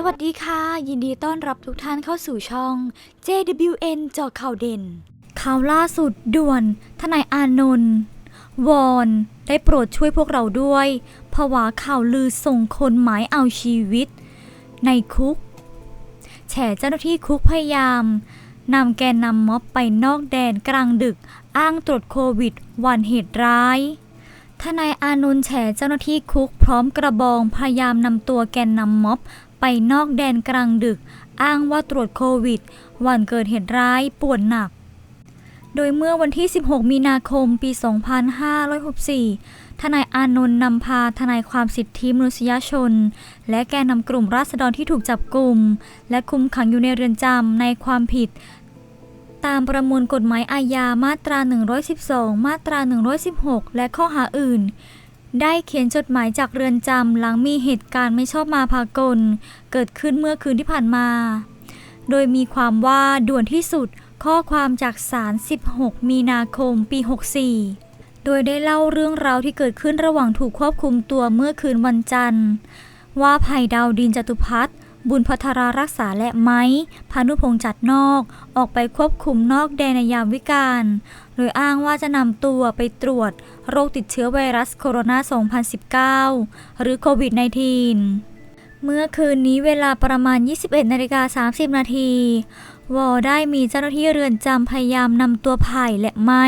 สวัสดีค่ะ ยินดีต้อนรับทุกท่านเข้าสู่ช่อง JWN เจาะข่าวเด่น ข่าวล่าสุดด่วน ทนายอานนท์วอน ได้โปรดช่วยพวกเราด้วยผวาข่าวลือส่งคนหมายเอาชีวิต ในคุก แฉเจ้าหน้าที่คุกพยายามนำแกนนำม็อบไปนอกแดนกลางดึก อ้างตรวจโควิด วันเหตุร้ายทนายอานนท์แฉเจ้าหน้าที่คุกพร้อมกระบองพยายามนำตัวแกนนำม็อบ ไปนอกแดนกลางดึก อ้างว่าตรวจโควิด วันเกิดเหตุร้ายป่วนหนัก โดยเมื่อวันที่ 16 มีนาคมปี 2564 ทนายอานนท์นำพาทนายความสิทธิมนุษยชน และแกนนำกลุ่มราษฎรที่ถูกจับกลุ่ม และคุมขังอยู่ในเรือนจำในความผิดตามประมวลกฎหมายอาญามาตรา 112 มาตรา 116 และข้อหาอื่น ได้เขียนจดหมายจากเรือนจำหลังมีเหตุการณ์ไม่ชอบมาพากล เกิดขึ้นเมื่อคืนที่ผ่านมา โดยมีความว่าด่วนที่สุดข้อความจากศาล 16 มีนาคม ปี 64 โดยได้เล่าเรื่องราวที่เกิดขึ้นระหว่างถูกควบคุมตัวเมื่อคืนวันจันทร์ ว่าภัยดาวดินจตุพัฒน์ บุญพัทรารักษาและไม้พานุพงษ์จัดนอก ออกไปควบคุมนอกแดนในยามวิกาลโดยอ้างว่าจะนำตัวไปตรวจโรคติดเชื้อไวรัสโคโรนา 2019 หรือโควิด -19 เมื่อคืนนี้เวลาประมาณ 21นาฬิกา30 นาที วอได้มีเจ้าหน้าที่เรือนจำพยายามนำตัวไผ่และไม้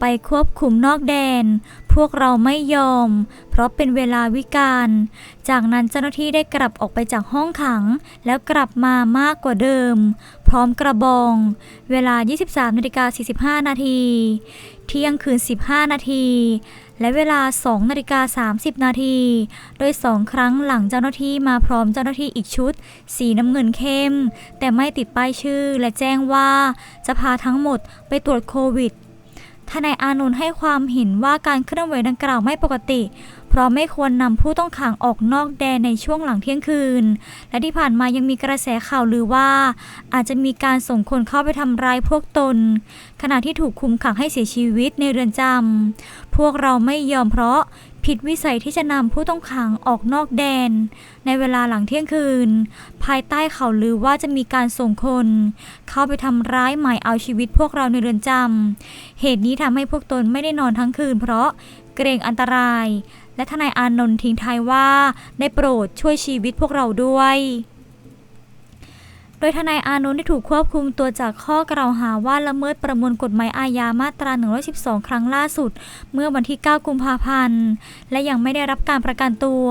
ไปควบคุมนอกแดน พวกเราไม่ยอม เพราะเป็นเวลาวิกาล จากนั้นเจ้าหน้าที่ได้กลับออกไปจากห้องขัง แล้วกลับมามากกว่าเดิม พร้อมกระบอง เวลา 23นาฬิกา45 นาที เที่ยงคืน 15 นาทีและเวลา 2 นาฬิกา 30 นาที โดยสองครั้งหลังเจ้าหน้าที่มาพร้อมเจ้าหน้าที่อีกชุด สีน้ำเงินเข้ม แต่ไม่ติดป้ายชื่อและแจ้งว่าจะพาทั้งหมดไปตรวจโควิดทนายอานนท์ให้ความเห็นว่าการเคลื่อนไหวดังกล่าวไม่ปกติ เพราะไม่ควรนำผู้ต้องขังออกนอกแดนในช่วงหลังเที่ยงคืน และที่ผ่านมายังมีกระแสข่าวลือว่า อาจจะมีการส่งคนเข้าไปทำร้ายพวกตน ขณะที่ถูกคุมขังให้เสียชีวิตในเรือนจำพวกเราไม่ยอมเพราะ ผิดวิสัยที่จะนำผู้ต้องขังออกนอกแดน ในเวลาหลังเที่ยงคืน ภายใต้ข่าวลือว่าจะมีการส่งคน เข้าไปทำร้ายหมายเอาชีวิตพวกเราในเรือนจำเหตุนี้ทำให้พวกตนไม่ได้นอนทั้งคืน เพราะเกรงอันตราย และทนายอานนท์ทิ้งท้ายว่าได้โปรดช่วยชีวิตพวกเราด้วย โดยทนายอานนท์ได้ถูกควบคุมตัวจากข้อกล่าวหาว่าละเมิดประมวลกฎหมายอาญามาตรา 112 ครั้งล่าสุด เมื่อวันที่ 9 กุมภาพันธ์ และยังไม่ได้รับการประกันตัว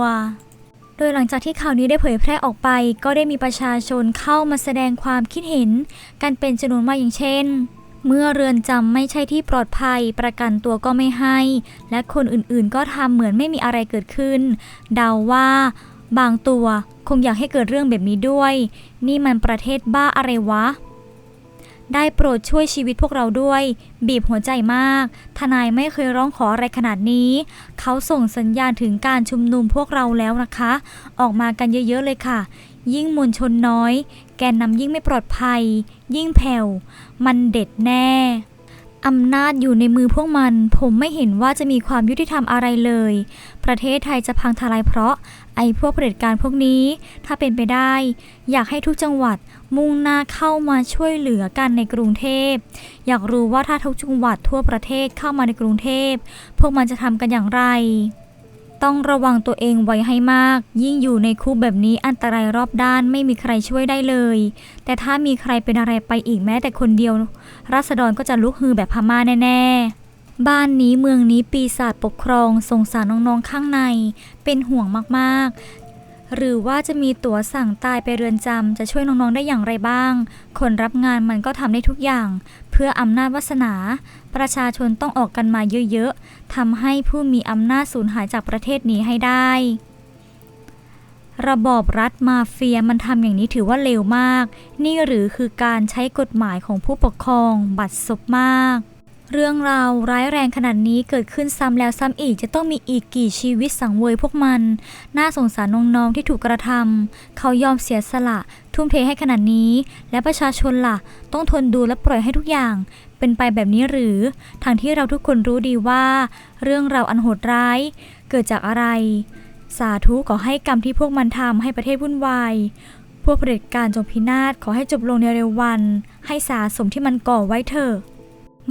โดยหลังจากที่ข่าวนี้ได้เผยแพร่ออกไป ก็ได้มีประชาชนเข้ามาแสดงความคิดเห็น กันเป็นจำนวนมากอย่างเช่น เมื่อเรือนจำไม่ใช่ที่ปลอดภัย ประกันตัวก็ไม่ให้ และคนอื่นๆ ก็ทำเหมือนไม่มีอะไรเกิดขึ้น เดาว่า บางตัวคงอยากให้เกิดเรื่องแบบนี้ด้วย นี่มันประเทศบ้าอะไรวะ ได้โปรดช่วยชีวิตพวกเราด้วย บีบหัวใจมาก ทนายไม่เคยร้องขออะไรขนาดนี้ เขาส่งสัญญาณถึงการชุมนุมพวกเราแล้วนะคะ ออกมากันเยอะๆเลยค่ะ ยิ่งมวลชนน้อย แกนนำยิ่งไม่ปลอดภัย ยิ่งแผ่ว มันเด็ดแน่ อำนาจอยู่ในมือพวกมัน ผมไม่เห็นว่าจะมีความยุติธรรมอะไรเลย ประเทศไทยจะพังทลายเพราะ ไอ้พวกเผด็จการพวกนี้ ถ้าเป็นไปได้ อยากให้ทุกจังหวัดมุ่งหน้าเข้ามาช่วยเหลือกันในกรุงเทพ อยากรู้ว่าถ้าทุกจังหวัดทั่วประเทศเข้ามาในกรุงเทพ พวกมันจะทำกันอย่างไร ต้องระวังตัวเองไว้ให้มาก ยิ่งอยู่ในคุกแบบนี้อันตรายรอบด้านไม่มีใครช่วยได้เลย แต่ถ้ามีใครเป็นอะไรไปอีกแม้แต่คนเดียวรัษฎรก็จะลุกฮือแบบพม่าแน่ ๆบ้านนี้เมืองนี้ปีศาจปกครองสงสารน้องๆข้างใน เป็นห่วงมากๆ หรือว่าจะมีตั๋วสั่งตายไปเรือนจำจะช่วยน้องๆได้อย่างไรบ้าง คนรับงานมันก็ทำได้ทุกอย่าง พื่ออำนาจวาสนา ประชาชนต้องออกกันมาเยอะๆทำให้ผู้มีอำนาจสูญหายจากประเทศนี้ให้ได้ ระบอบรัฐมาเฟียมันทำอย่างนี้ถือว่าเลวมาก นี่หรือคือการใช้กฎหมายของผู้ปกครองบัดซบมาก เรื่องราวร้ายแรงขนาดนี้เกิดขึ้นซ้ำแล้วซ้ำอีกจะต้องมีอีกกี่ชีวิตสังเวยพวกมัน น่าสงสารน้องๆที่ถูกกระทำเขายอมเสียสละ ทุ่มเทให้ขนาดนี้ และประชาชนล่ะ ต้องทนดูและปล่อยให้ทุกอย่าง เป็นไปแบบนี้หรือทางที่เราทุกคนรู้ดีว่า เรื่องราวอันโหดร้าย เกิดจากอะไร สาธุขอให้กรรมที่พวกมันทำให้ประเทศวุ่นวายพวกเผด็จการจงพินาศขอให้จบลงในเร็ววัน ให้สาสมที่มันก่อไว้เถอะ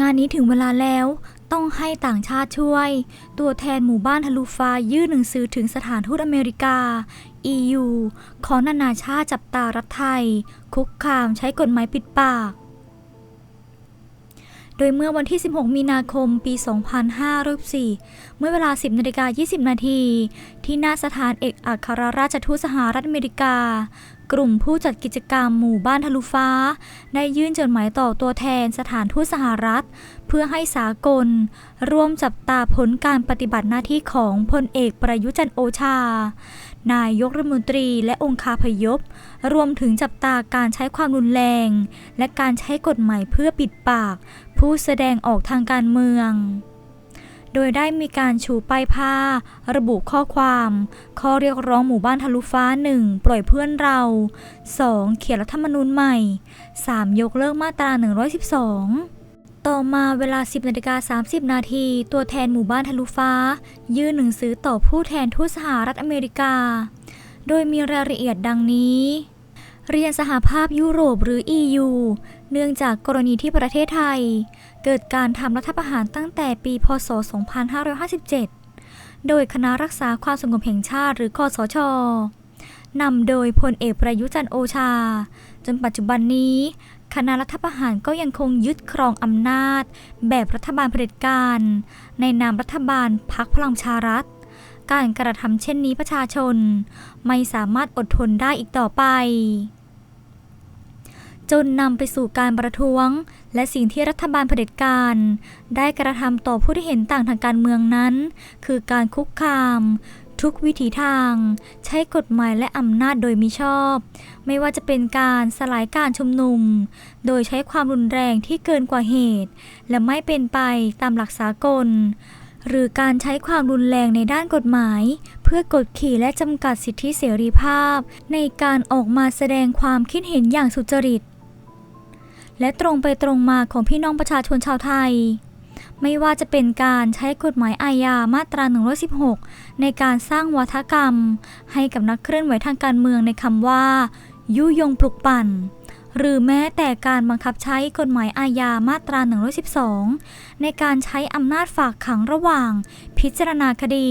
งานนี้ถึงเวลาแล้ว ต้องให้ต่างชาติช่วย ตัวแทนหมู่บ้านทะลุฟ้ายื่นหนังสือถึงสถานทูตอเมริกา EU ขอนานาชาติจับตารัฐไทย คุกคามใช้กฎหมายปิดปาก โดยเมื่อวันที่ 16 มีนาคม ปี 2504 เมื่อเวลา 10นาฬิกา20 นาที ที่หน้าสถานเอกอัครราชทูตสหรัฐอเมริกา กลุ่มผู้จัดกิจกรรมหมู่บ้านทะลุฟ้า ได้ยื่นจดหมายต่อตัวแทนสถานทูตสหรัฐ เพื่อให้สากล ร่วมจับตาผลการปฏิบัติหน้าที่ของพลเอกประยุจันโอชานายกรัฐมนตรีและองคาพยพ รวมถึงจับตาการใช้ความรุนแรง และการใช้กฎหมายเพื่อปิดปาก ผู้แสดงออกทางการเมือง โดยได้มีการชูป้ายผ้า ระบุข้อความ ข้อเรียกร้องหมู่บ้านทะลุฟ้า 1. ปล่อยเพื่อนเรา 2. เขียนรัฐธรรมนูญใหม่ 3. ยกเลิกมาตรา 112ต่อมาเวลา 10นาฬิกา30 นาที ตัวแทนหมู่บ้านทะลุฟ้า ยื่นหนังสือต่อผู้แทนทูตสหรัฐอเมริกา โดยมีรายละเอียดดังนี้ เรียนสหภาพยุโรปหรือ EU เนื่องจากกรณีที่ประเทศไทย เกิดการทำรัฐประหารตั้งแต่ปี พศ 2557 โดยคณะรักษาความสงบแห่งชาติหรือคอสชนำโดยพลเอกประยุจันโอชา จนปัจจุบันนี้ คณะรัฐประหารก็ยังคงยึดครองอำนาจ แบบรัฐบาลเผด็จการ ในนามรัฐบาลพักพลังชารัฐ การกระทำเช่นนี้ประชาชน ไม่สามารถอดทนได้อีกต่อไป จนนำไปสู่การประท้วง และสิ่งที่รัฐบาลเผด็จการ ได้กระทำต่อผู้ที่เห็นต่างทางการเมืองนั้น คือการคุกคาม ทุกวิถีทาง ใช้กฎหมายและอำนาจโดยมิชอบ ไม่ว่าจะเป็นการสลายการชุมนุม โดยใช้ความรุนแรงที่เกินกว่าเหตุ และไม่เป็นไปตามหลักสากลหรือการใช้ความรุนแรงในด้านกฎหมาย เพื่อกดขี่และจำกัดสิทธิเสรีภาพ ในการออกมาแสดงความคิดเห็นอย่างสุจริต และตรงไปตรงมาของพี่น้องประชาชนชาวไทย ไม่ว่าจะเป็นการใช้กฎหมายอาญามาตรา 116 ในการสร้างวัฒกรรม ให้กับนักเคลื่อนไหวทางการเมืองในคำว่า ยุยงปลุกปั่น หรือแม้แต่การบังคับใช้กฎหมายอาญามาตรา 112 ในการใช้อำนาจฝากขังระหว่าง พิจารณาคดี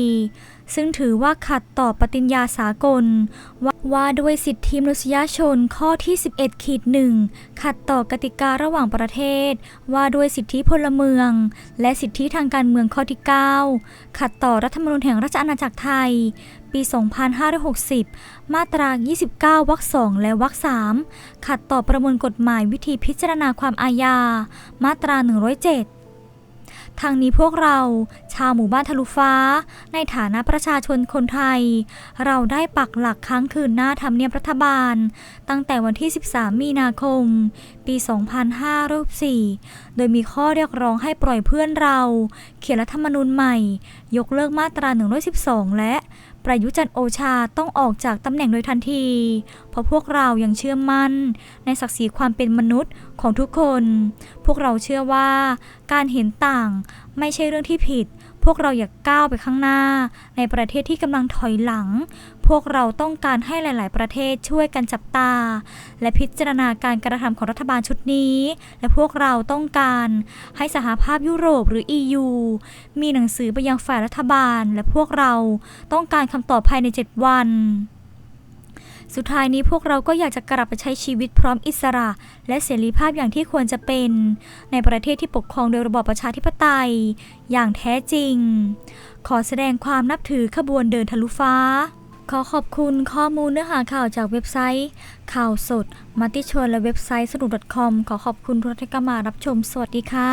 ซึ่งถือว่าขัดต่อปฏิญญาสากลว่าว่าด้วยสิทธิมนุษยชนข้อที่ 11ขีดหนึ่งขัดต่อกติการะหว่างประเทศ ว่าด้วยสิทธิพลเมือง และสิทธิทางการเมืองข้อที่ 9 ขัดต่อรัฐธรรมนูญแห่งราชอาณาจักรไทย ปี 2560 มาตรา 29 วรรค 2 และวรรค 3 ขัดต่อประมวลกฎหมายวิธีพิจารณาความอาญา มาตรา 107 ทางนี้พวกเรา ชาวหมู่บ้านทะลุฟ้า ในฐานะประชาชนคนไทย เราได้ปักหลักค้างคืนหน้าทำเนียบรัฐบาล ตั้งแต่วันที่ 13 มีนาคม ปี 2504โดยมีข้อเรียกร้องให้ปล่อยเพื่อนเรา เขียนรัฐธรรมนูญใหม่ ยกเลิกมาตรา 112 และ ประยุจันโอชาต้องออกจากตำแหน่งโดยทันที เพราะพวกเรายังเชื่อมั่น ในศักดิ์ศรีความเป็นมนุษย์ของทุกคน พวกเราเชื่อว่า การเห็นต่างไม่ใช่เรื่องที่ผิด พวกเราอยากก้าวไปข้างหน้า ในประเทศที่กำลังถอยหลัง พวกเราต้องการให้หลาย ๆ ประเทศช่วยกันจับตา และพิจารณาการกระทำของรัฐบาลชุดนี้ และพวกเราต้องการให้สหภาพยุโรปหรือ EU มีหนังสือไปยังฝ่ายรัฐบาล และพวกเราต้องการคำตอบภายใน 7 วันสุดท้ายนี้พวกเราก็อยากจะกลับไปใช้ชีวิตพร้อมอิสระ และเสรีภาพอย่างที่ควรจะเป็น ในประเทศที่ปกครองโดยระบอบประชาธิปไตย อย่างแท้จริง ขอแสดงความนับถือขบวนเดินทะลุฟ้า ขอขอบคุณข้อมูลเนื้อหาข่าวจากเว็บไซต์ ข่าวสด มัติชนและเว็บไซต์สนุก .com ขอขอบคุณทุกท่านที่มารับชม สวัสดีค่ะ